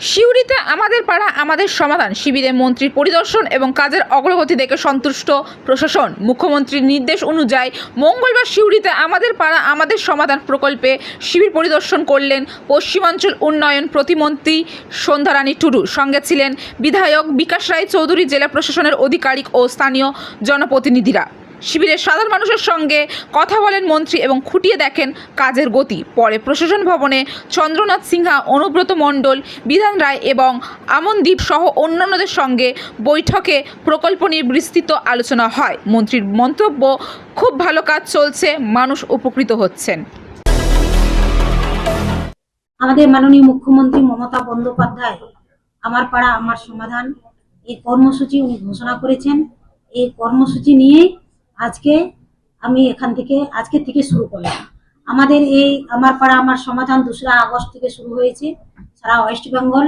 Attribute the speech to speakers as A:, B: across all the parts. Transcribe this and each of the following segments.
A: সিউড়িতে আমাদের পাড়া, আমাদের সমাধান। শিবিরে মন্ত্রীর পরিদর্শন এবং কাজের অগ্রগতি দেখে সন্তুষ্ট প্রশাসন। মুখ্যমন্ত্রীর নির্দেশ অনুযায়ী মঙ্গলবার সিউড়িতে আমাদের পাড়া, আমাদের সমাধান প্রকল্পে শিবির পরিদর্শন করলেন পশ্চিমাঞ্চল উন্নয়ন প্রতিমন্ত্রী সন্ধ্যারানী টুডু। সঙ্গে ছিলেন বিধায়ক বিকাশ রায় চৌধুরী, জেলা প্রশাসনের আধিকারিক ও স্থানীয় জনপ্রতিনিধিরা। শিবিরের সাধারণ মানুষের সঙ্গে কথা বলেন মন্ত্রী এবং খুঁটিয়ে দেখেন কাজের গতি। পরে প্রশাসন ভবনে চন্দ্রনাথ সিনহা, অনুব্রত মণ্ডল, বিধান রায় এবং আমনদীপ সহ অন্যান্যদের সঙ্গে বৈঠকে প্রকল্প নিয়ে বিস্তৃত আলোচনা হয়। মন্ত্রীর মন্তব্য, খুব ভালো কাজ চলছে, মানুষ উপকৃত হচ্ছেন।
B: আমাদের মাননীয় মুখ্যমন্ত্রী মমতা বন্দ্যোপাধ্যায়, আমার পাড়া, আমার সমাধান, এই কর্মসূচি উনি ঘোষণা করেছেন। এই কর্মসূচি নিয়ে আজকে আমি এখান থেকে, আজকে থেকে শুরু করলাম। আমাদের এই আমার পাড়া, আমার সমাধান দোসরা আগস্ট থেকে শুরু হয়েছে। সারা ওয়েস্ট বেঙ্গল,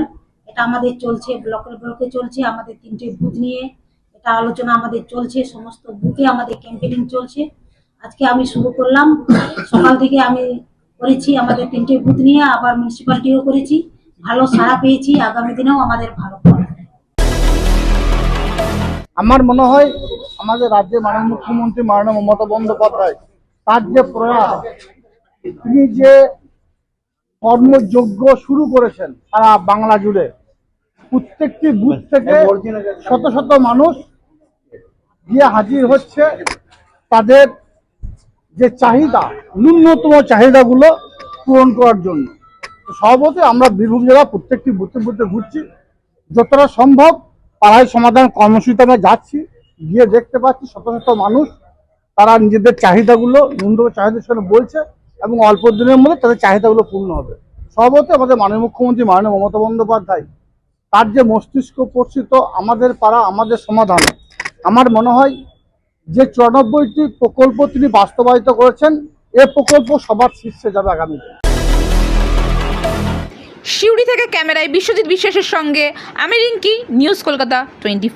B: এটা আমাদের চলছে, ব্লকের ব্লকে চলছে, আমাদের তিনটে বুথ নিয়ে এটা আলোচনা আমাদের চলছে, সমস্ত বুথে আমাদের ক্যাম্পেনিং চলছে। আজকে আমি শুরু করলাম। সকাল থেকে আমি করেছি আমাদের তিনটে বুথ নিয়ে, আবার মিউনিসিপ্যালিটিও করেছি। ভালো সাড়া পেয়েছি, আগামী দিনেও আমাদের ভালো।
C: আমার মনে হয় আমাদের রাজ্যের মাননীয় মুখ্যমন্ত্রী মাননীয় মমতা বন্দ্যোপাধ্যায় তার যে প্রয়াস তিনি যে কর্মযজ্ঞ শুরু করেছেন সারা বাংলা জুড়ে প্রত্যেকটি বুথ থেকে শত শত মানুষ গিয়ে হাজির হচ্ছে। তাদের যে চাহিদা ন্যূনতম চাহিদাগুলো পূরণ করার জন্য। সভাপতি আমরা বীরভূম জেলা প্রত্যেকটি বুথে বুথে ঘুরছি। যতটা সম্ভব পাড়ায় সমাধান কর্মসূচিতে আমরা যাচ্ছি, গিয়ে দেখতে পাচ্ছি শত শত মানুষ, তারা নিজেদের চাহিদাগুলো, ন্যূনতম চাহিদার সঙ্গে বলছে এবং অল্প দিনের মধ্যে তাদের চাহিদাগুলো পূর্ণ হবে। সভাপতি আমাদের মাননীয় মুখ্যমন্ত্রী, মাননীয় মমতা বন্দ্যোপাধ্যায়, তার যে মস্তিষ্ক পরিচিত আমাদের পাড়া, আমাদের সমাধান, আমার মনে হয় যে চুরানব্বইটি প্রকল্প তিনি বাস্তবায়িত করেছেন, এ প্রকল্প সবার শীর্ষে যাবে আগামীতে।
A: থেকে ক্যামেরায় বিশ্বজিৎ বিশ্বাসের সঙ্গে আমি রিঙ্কি নিউজ কলকাতা টোয়েন্টি